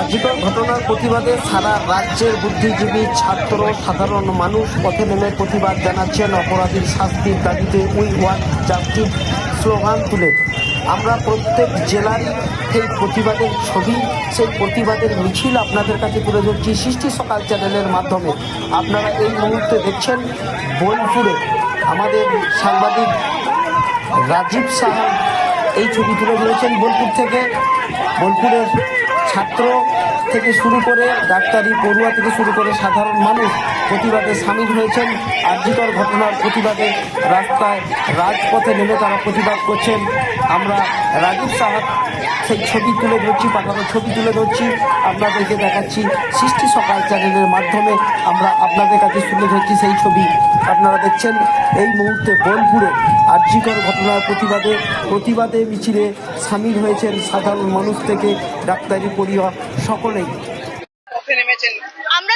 আজকের ঘটনার প্রতিবাদে সারা রাজ্যের বুদ্ধিজীবী ছাত্র, সাধারণ মানুষ পথে নেমে প্রতিবাদ জানাচ্ছেন অপরাধীর শাস্তির দাবিতে উই ওয়ান জাস্টিস স্লোগান তুলে। আমরা প্রত্যেক জেলারই সেই প্রতিবাদের ছবি, সেই প্রতিবাদের মিছিল আপনাদের কাছে তুলে ধরছি সৃষ্টি সকাল চ্যানেলের মাধ্যমে। আপনারা এই মুহূর্তে দেখছেন বোলপুরে আমাদের সাংবাদিক রাজীব সাহা এই ছবি তুলে ধরেছেন বোলপুর থেকে। বোলপুরের ছাত্র থেকে শুরু করে ডাক্তারি, পড়ুয়া থেকে শুরু করে সাধারণ মানুষ প্রতিবাদে সামিল হয়েছেন। আর্যিকর ঘটনার প্রতিবাদে রাস্তায় রাজপথে নেমে তারা প্রতিবাদ করছেন। আমরা রাজীব সাহা সেই ছবি তুলে ধরছি, পাঠানো ছবি তুলে ধরছি। আপনাদেরকে দেখাচ্ছি সৃষ্টি সকাল চ্যানেলের মাধ্যমে আমরা আপনাদের কাছে তুলে ধরছি সেই ছবি। আপনারা দেখছেন এই মুহূর্তে বোলপুরে আর্যিকর ঘটনার প্রতিবাদে প্রতিবাদে মিছিলে সামিল হয়েছেন সাধারণ মানুষ থেকে ডাক্তারি পড়ুয়া সকলেই। আমরা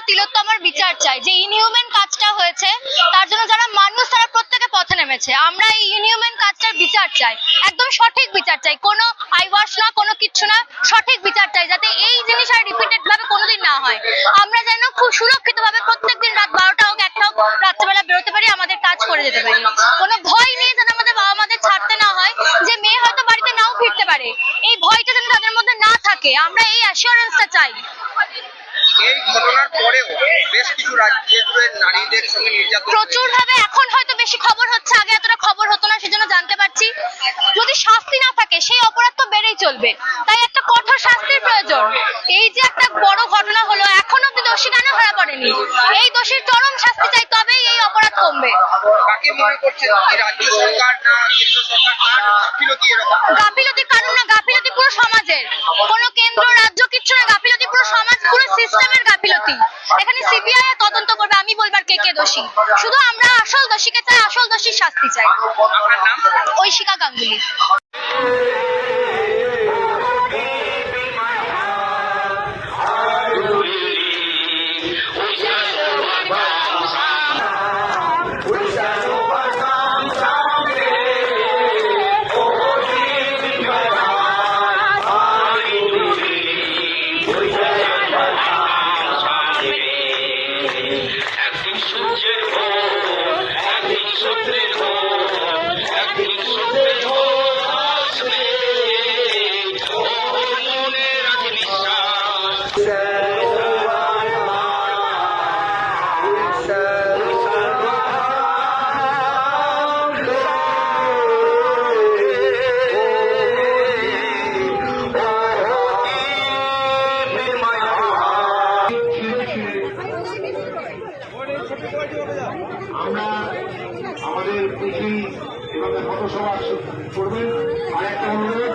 বিচার চাই, যে ইনহিউম্যান কাজটা হয়েছে, তার জন্য যারা মানুষ, তারা প্রত্যেকে পথে নেমেছে। আমরা এই ইনহিউম্যান কাজটার বিচার চাই, একদম সঠিক বিচার চাই। কোনো আইওয়াশ না, কোনো কিচ্ছু না, সঠিক বিচার চাই, যাতে এই জিনিস আর রিপিটেড ভাবে কোনোদিন না হয়। আমরা যেন খুব সুরক্ষিত ভাবে প্রত্যেকদিন রাত বারোটা হোক, একটা হোক বেরোতে পারি, আমাদের কাজ করে যেতে পারি। কোনো ভয় নেই যেন আমাদের বাবা মাদের ছাড়তে না হয় যে মেয়ে হয়তো বাড়িতে নাও ফিরতে পারে। এই ভয়টা যেন তাদের মধ্যে না থাকে, আমরা এই অ্যাসিওরেন্সটা চাই। এই ঘটনার পরেও বেশ কিছু রাজ্যে নারীদের সঙ্গে নির্যাতন প্রচুর ভাবে এখন হয়তো বেশি খবর হচ্ছে আগে এতটা খবর হতো না সেজন্য জানতে পারছি। যদি শাস্তি না থাকে সেই অপরাধ তো বেড়েই চলবে। তাই একটা কঠোর শাস্তির প্রয়োজন। এই যে একটা বড় ঘটনা হলো এখনও অব্দি দোষী কেন ধরা পড়েনি? এই দোষীর চরম শাস্তি চাই তবেই এই অপরাধ কমবে। কাকে মনে করছেন কি রাজ্য সরকার না কেন্দ্র সরকার? কার গাফিলতি এরকম? গাফিলতি কারণ না গাফিলতি পুরো সমাজের। কোনো কেন্দ্র রাজ্য কিচ্ছু না গাফিলতি পুরো সমাজ পুরো সিস্টেমের এখানে সিবিআই তদন্ত করবে আমি বলবার কে কে দোষী। শুধু আমরা আসল দোষীকে চাই আসল দোষীর শাস্তি চাই। ঐশিকা গাঙ্গুলি। আমরা আমাদের মিছিল এভাবে পথসভা করবেন। আর একটা অনুরোধ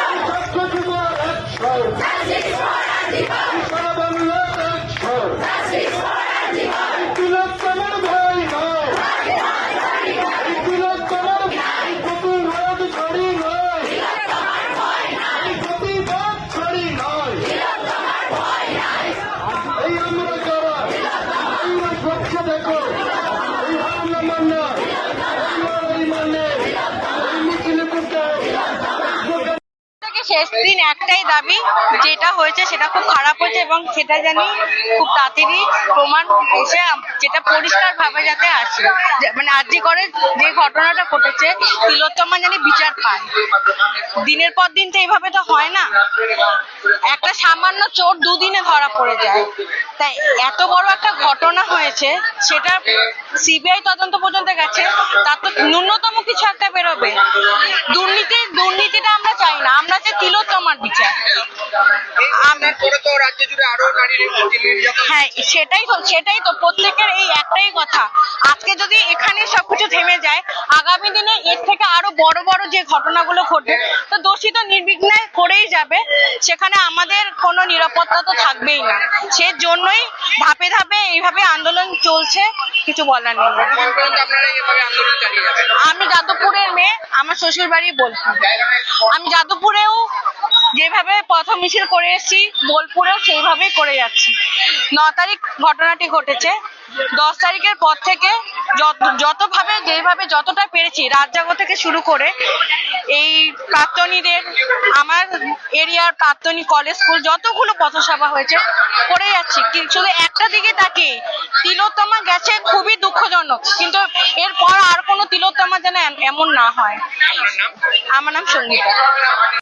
শেষ দিন একটাই দাবি, যেটা হয়েছে সেটা খুব খারাপ হয়েছে এবং সেটা জানি খুব তাড়াতাড়ি প্রমাণ এসে যেটা পরিষ্কার ভাবে যাতে আসে। মানে আর্জি করে যে ঘটনাটা ঘটেছে, তিলোত্তমা জানি বিচার পায় দিনের পর দিন তো এইভাবে তো হয় না। একটা সামান্য চোর দুদিনে ধরা পড়ে যায়। তাই এত বড় একটা ঘটনা হয়েছে, সেটা সিবিআই তদন্ত পর্যন্ত গেছে, তার তো ন্যূনতম কিছু একটা বেরোবে। দুর্নীতি, দুর্নীতিটা আমরা চাই না। আমরা চাই তিলোত্তমার বিচার। হ্যাঁ সেটাই তো সেটাই তো প্রত্যেকের এই একটাই কথা। আজকে যদি এখানে সবকিছু থেমে যায় আগামী দিনে এর থেকে আরও বড় বড় যে ঘটনাগুলো ঘটবে তো দোষী তো নির্বিঘ্নে করেই যাবে। সেখানে আমাদের কোনো নিরাপত্তা তো থাকবেই না। সেজন্যই ধাপে ধাপে এইভাবে আন্দোলন চলছে, কিছু বলার নেই। আমি যাদবপুরের মেয়ে, আমার শ্বশুর বাড়ি বলছি আমি যাদবপুরেও যেভাবে প্রথম মিছিল করে এসেছি, বোলপুরেও সেইভাবেই করে যাচ্ছি। ন তারিখ ঘটনাটি ঘটেছে। দশ তারিখের পর থেকে যত, যতভাবে, যেভাবে যতটা পেরেছি রাত জাগো থেকে শুরু করে, এই প্রাক্তনীদের, আমার এরিয়ার প্রাক্তনী কলেজ স্কুল যতগুলো পথসভা হয়েছে, করে যাচ্ছি। শুধু একটা দিকে তাকে তিলোত্তমা গেছে খুবই দুঃখজনক, কিন্তু এরপর আর কোনো তিলোত্তমা যেন এম- এমন না হয়। আমার নাম সঙ্গীতা।